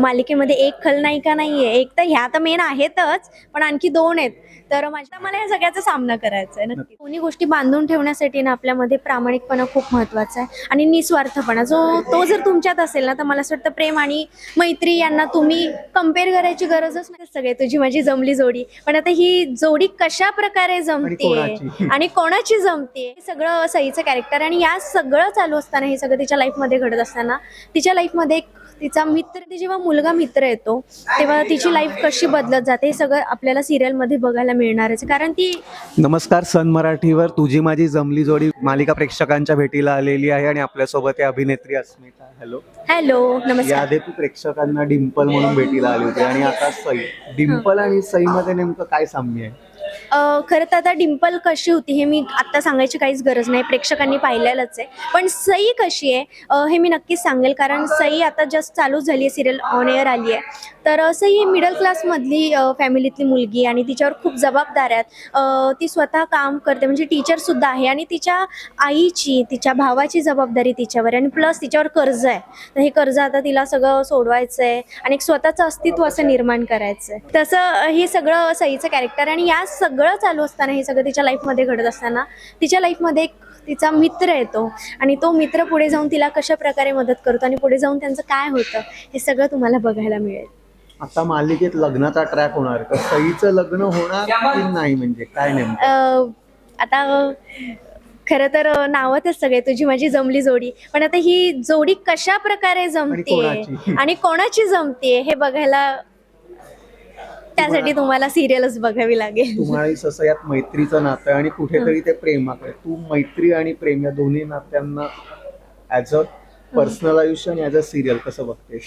मालिकेमध्ये एक खलनायिका नाहीये? एक तर ह्या तर मेन आहेतच पण आणखी दोन आहेत. तर माझ्या मला या सगळ्याचा सामना करायचा आहे नक्की. दोन्ही गोष्टी बांधून ठेवण्यासाठी ना आपल्यामध्ये प्रामाणिकपणा खूप महत्त्वाचा आहे आणि निस्वार्थपणा. जो तो जर तुमच्यात असेल ना तर मला असं वाटतं प्रेम आणि मैत्री यांना तुम्ही कंपेअर करायची गरजच नाही. सगळे तुझी माझी जमली जोडी. पण आता ही जोडी कशा प्रकारे जमते? आणि कोणाची जमते? हे सगळं सईचं कॅरेक्टर आणि या सगळं चालू असताना हे सगळं तिच्या लाईफमध्ये घडत असताना तिच्या लाईफमध्ये एक तिचा मित्र ती जेव्हा मुलगा मित्र येतो तेव्हा तिची लाईफ कशी बदलत जाते हे सगळं आपल्याला सिरियलमध्ये बघायला मिळणारच आहे. कारण ती नमस्कार सन मराठीवर. तुझी माझी जमली जोडी मालिका प्रेक्षकांच्या भेटीला आलेली आहे आणि आपल्यासोबत अभिनेत्री अस्मिता. हॅलो हॅलो नमस्कार. याआधी तू प्रेक्षकांना डिम्पल म्हणून भेटीला आली होती. आणि आता सई. डिम्पल आणि सई मध्ये नेमकं काय साम्य आहे? खरं तर आता डिम्पल कशी होती हे मी आत्ता सांगायची काहीच गरज नाही. प्रेक्षकांनी पाहिलेलंच आहे. पण सई कशी आहे हे मी नक्कीच सांगेल. कारण सई आता जस्ट चालूच झाली आहे सिरियल ऑन एअर आली आहे. तर सई ही मिडल क्लासमधली फॅमिलीतली मुलगी आणि तिच्यावर खूप जबाबदाऱ्या आहेत. ती स्वतः काम करते. म्हणजे टीचरसुद्धा आहे आणि तिच्या आईची तिच्या भावाची जबाबदारी तिच्यावर आणि प्लस तिच्यावर कर्ज आहे. तर हे कर्ज आता तिला सगळं सोडवायचं आहे आणि एक स्वतःचं अस्तित्व असं निर्माण करायचं आहे तसं हे सगळं सईचं कॅरेक्टर आणि या सगळं चालू असताना हे सगळं तिच्या लाईफमध्ये घडत असताना तिच्या लाईफमध्ये एक तिचा मित्र येतो आणि तो मित्र पुढे जाऊन तिला कशा प्रकारे मदत करतो आणि पुढे जाऊन त्यांचं काय होतं हे सगळं तुम्हाला बघायला मिळेल. आता मालिकेत लग्नाचा ट्रॅक होणार. तर सईचं लग्न होणार की नाही म्हणजे काय नेमकं? आता खरं तर नावातच सगळे तुझी माझी जमली जोडी. पण आता ही जोडी कशा प्रकारे जमते कोणाची? आणि कोणाची जमते हे बघायला त्यासाठी तुम्हाला सिरियलच बघावी लागेल. तुम्हाला ससं यात मैत्रीचं नातं आहे आणि कुठेतरी ते प्रेमाकडे. तू मैत्री आणि प्रेम या दोन्ही नात्यांना ऍज अ पर्सनल आयुष्य आणि ऍज अ सिरियल कसं बघतेस?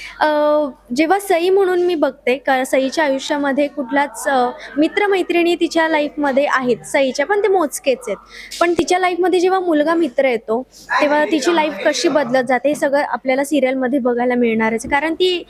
जेव्हा सई म्हणून मी बघते कारण सईच्या आयुष्यामध्ये कुठलाच मित्रमैत्रिणी तिच्या लाईफमध्ये आहेत. सईच्या पण ते मोजकेच आहेत. पण तिच्या लाईफमध्ये जेव्हा मुलगा मित्र येतो तेव्हा तिची लाईफ कशी बदलत जाते हे सगळं आपल्याला सिरियलमध्ये बघायला मिळणारच कारण ती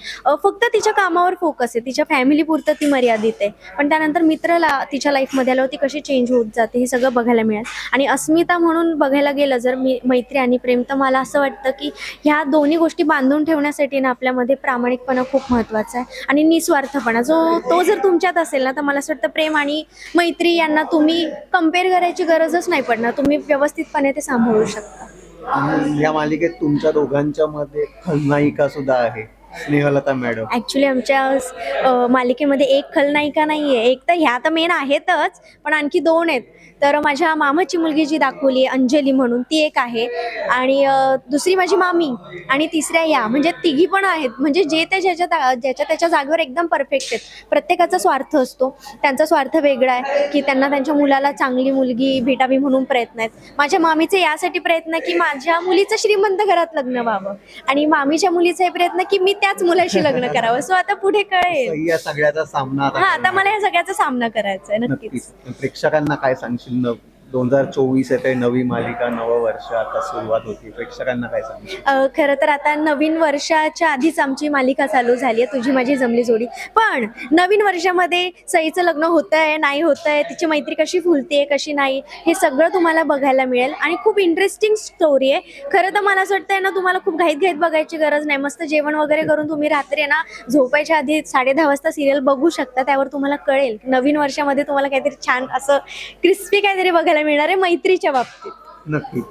फक्त तिच्या कामावर फोकस आहे. तिच्या फॅमिलीपुरतं ती मर्यादित आहे. पण त्यानंतर मित्रला तिच्या लाईफमध्ये आल्यावर ती कशी चेंज होत जाते हे सगळं बघायला मिळेल. आणि अस्मिता म्हणून बघायला गेलं जर मी मैत्री आणि प्रेम तर मला असं वाटतं की ह्या दोन्ही गोष्टी बांधून ठेवण्यासाठी ना आपल्यामध्ये प्रामाणिकपणा खूप महत्त्वाचा आहे. आणि निस्वार्थपणा जो तो जर तुमच्यात असेल ना तर मला असं वाटतं प्रेम आणि मैत्री यांना तुम्ही कंपेअर करायची गरजच नाही पडणार. तुम्ही व्यवस्थितपणे ते सांभाळू शकता. या मालिकेत तुमच्या दोघांच्या मध्ये खलनायिका सुद्धा आहे. स्नेहलता मॅडम. ऍक्च्युली आमच्या मालिकेमध्ये एक खलनायिका नाही आहे एक तर ह्या तर मेन आहेतच पण आणखी दोन आहेत. तर माझ्या मामाची मुलगी जी दाखवली अंजली म्हणून ती एक आहे. आणि दुसरी माझी मामी आणि तिसऱ्या या. म्हणजे तिघी पण आहेत. म्हणजे जे ते ज्याच्या ज्याच्या त्याच्या जागेवर एकदम परफेक्ट आहेत. प्रत्येकाचा स्वार्थ असतो. त्यांचा स्वार्थ वेगळा आहे की त्यांना त्यांच्या मुलाला चांगली मुलगी भेटावी म्हणून प्रयत्न आहेत. माझ्या मामीचे यासाठी प्रयत्न की माझ्या मुलीचं श्रीमंत घरात लग्न व्हावं. आणि मामीच्या मुलीचा हे प्रयत्न की मी त्याच मुलाशी लग्न करावं. सो आता पुढे कळेल. या सगळ्याचा सामना हा आता. मला या सगळ्याचा सामना करायचा आहे नक्कीच. प्रेक्षकांना काय सांगशील दोन हजार चोवीस येते नवी मालिका नवं वर्ष आता सुरुवात होती. प्रेक्षकांना काय सांगू अ, खरं तर आता नवीन वर्षाच्या आधीच आमची मालिका चालू झाली आहे. तुझी माझी जमली जोडी. पण नवीन वर्षामध्ये सईचं लग्न होत आहे नाही होत आहे तिची मैत्री कशी फुलते कशी नाही हे सगळं तुम्हाला बघायला मिळेल. आणि खूप इंटरेस्टिंग स्टोरी आहे. खरं तर मला असं वाटतंय ना तुम्हाला खूप घाईत घाईत बघायची गरज नाही. मस्त जेवण वगैरे करून तुम्ही रात्री ना झोपायच्या आधी साडे दहा वाजता सिरियल बघू शकता. त्यावर तुम्हाला कळेल. नवीन वर्षामध्ये तुम्हाला काहीतरी छान असं क्रिस्पी काहीतरी बघायला मिळणार आहे मैत्रीच्या बाबतीत. नक्कीच.